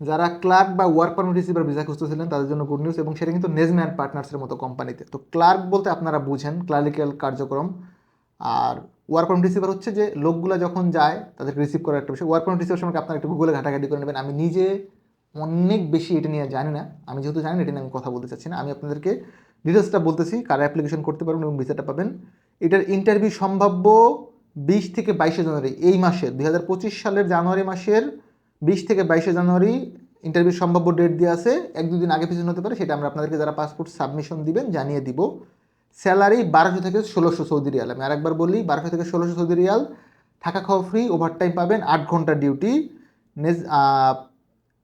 যারা ক্লার্ক বা work permit receiver visa খুঁজতেছিলেন, তাদের জন্য গুড নিউজ এবং সেটা কিন্তু নেজম্যান পার্টনার্সের মতো কোম্পানিতে। তো ক্লার্ক বলতে আপনারা বুঝেন, ক্লারিক্যাল কার্যক্রম। আর ওয়ার্ক পারমিট রিসিভার হচ্ছে যে লোকগুলো যখন যায়, তাদেরকে রিসিভ করার একটা বিষয়। ওয়ার্ক পারমিট রিসিভার সম্পর্কে আপনারা একটু গুগলে ঘাটাঘাটি করে নেবেন। আমি নিজে অনেক বেশি এটা নিয়ে জানি না। আমি যেহেতু জানি না, এটা নিয়ে আমি কথা বলতে চাচ্ছি না। আমি আপনাদেরকে ডিটেলসটা বলতেছি, কারা অ্যাপ্লিকেশন করতে পারবেন এবং ভিসাটা পাবেন। এটার ইন্টারভিউ সম্ভাব্য বিশ থেকে বাইশে জানুয়ারি, এই মাসের, দুই হাজার পঁচিশ সালের জানুয়ারি মাসের বিশ থেকে বাইশে জানুয়ারি ইন্টারভিউ সম্ভাব্য ডেট দিয়ে আছে, এক দুদিন আগে পিছনে হতে পারে, সেটা আমরা আপনাদেরকে যারা পাসপোর্ট সাবমিশন দিবেন জানিয়ে দিব। স্যালারি বারোশো থেকে ষোলোশো সৌদি রিয়াল, আমি আরেকবার বলি, বারোশো থেকে ষোলোশো সৌদি রিয়াল, থাকা খাওয়া ফ্রি ওভারটাইম পাবেন, আট ঘণ্টা ডিউটি নেজ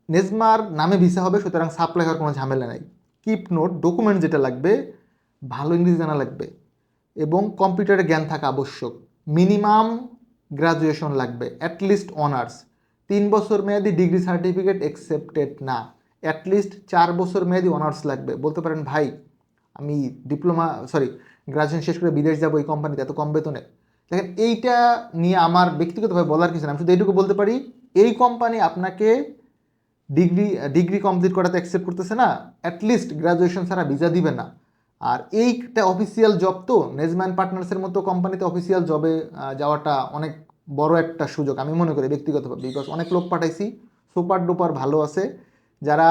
নেজমার নামে ভিসা হবে, সুতরাং সাপ্লাই হওয়ার কোনো ঝামেলা নাই। কিপ নোট ডকুমেন্ট যেটা লাগবে, ভালো ইংরেজি জানা লাগবে এবং কম্পিউটারে জ্ঞান থাকা আবশ্যক। মিনিমাম গ্রাজুয়েশন লাগবে অ্যাটলিস্ট অনার্স তিন বছর মেয়াদি ডিগ্রি সার্টিফিকেট অ্যাকসেপ্টেড না। অ্যাটলিস্ট চার বছর মেয়াদি অনার্স লাগবে। বলতে পারেন, ভাই, আমি ডিপ্লোমা সরি গ্রাজুয়েশন শেষ করে বিদেশ যাব এই কোম্পানিতে এত কম বেতনে। দেখেন, এইটা নিয়ে আমার ব্যক্তিগতভাবে বলার কিছু না আমি শুধু এইটুকু বলতে পারি, এই কোম্পানি আপনাকে ডিগ্রি ডিগ্রি কমপ্লিট করাতে অ্যাকসেপ্ট করতেছে না অ্যাটলিস্ট গ্রাজুয়েশন ছাড়া ভিসা দিবে না। আর এইটা অফিসিয়াল জব তো নেজম্যান পার্টনার্সের মতো কোম্পানিতে অফিসিয়াল জবে যাওয়াটা অনেক বড় একটা সুযোগ, আমি মনে করি ব্যক্তিগতভাবে বিকজ অনেক লোক পাঠাইছি সুপার ডুপার ভালো আছে, যারা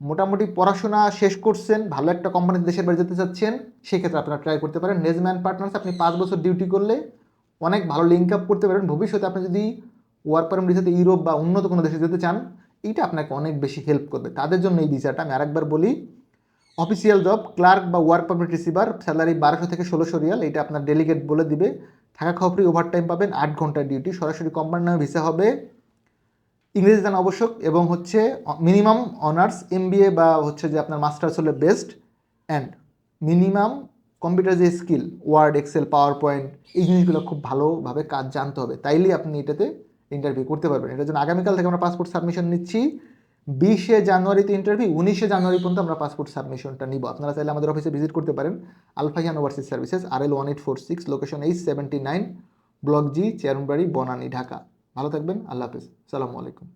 মোটামুটি পড়াশোনা শেষ করছেন, ভালো একটা কোম্পানিতে দেশের বাড়ি যেতে চাচ্ছেন, সেক্ষেত্রে আপনারা ট্রাই করতে পারেন। নেজম্যান পার্টনার্স আপনি পাঁচ বছর ডিউটি করলে অনেক ভালো লিঙ্ক আপ করতে পারেন। ভবিষ্যতে আপনি যদি ওয়ার্ক পারমিট ভিসাতে ইউরোপ বা উন্নত কোনো দেশে যেতে চান এইটা আপনাকে অনেক বেশি হেল্প করবে। তাদের জন্য এই ভিসাটা আমি আরেকবার বলি অফিসিয়াল জব ক্লার্ক বা ওয়ার্ক পারমিট রিসিভার স্যালারি বারোশো থেকে ষোলোশো রিয়াল, এটা আপনার ডেলিগেট বলে দিবে। থাকা খাওয়া ওভারটাইম পাবেন, আট ঘণ্টার ডিউটি সরাসরি কোম্পানির নামে ভিসা হবে। ইংরেজি জানা আবশ্যক এবং হচ্ছে মিনিমাম অনার্স এমবিএ বা হচ্ছে যে আপনার মাস্টার্স হলে বেস্ট অ্যান্ড মিনিমাম কম্পিউটার যে skill word excel power point এই জিনিসগুলো খুব ভালোভাবে কাজ জানতে হবে। তাইলেই আপনি এটাতে ইন্টারভিউ করতে পারবেন। এটার জন্য আগামীকাল থেকে আমরা পাসপোর্ট সাবমিশন নিচ্ছি। বিশে জানুয়ারিতে ইন্টারভিউ উনিশে জানুয়ারি পর্যন্ত আমরা পাসপোর্ট সাবমিশনটা নিব। আপনারা চাইলে আমাদের অফিসে ভিজিট করতে পারেন। Alfahian overseas services R L one eight four six location eight seventy nine block G Chairbari Banani Dhaka ভালো থাকবেন, আল্লাহ হাফিজ। সালামু আলাইকুম।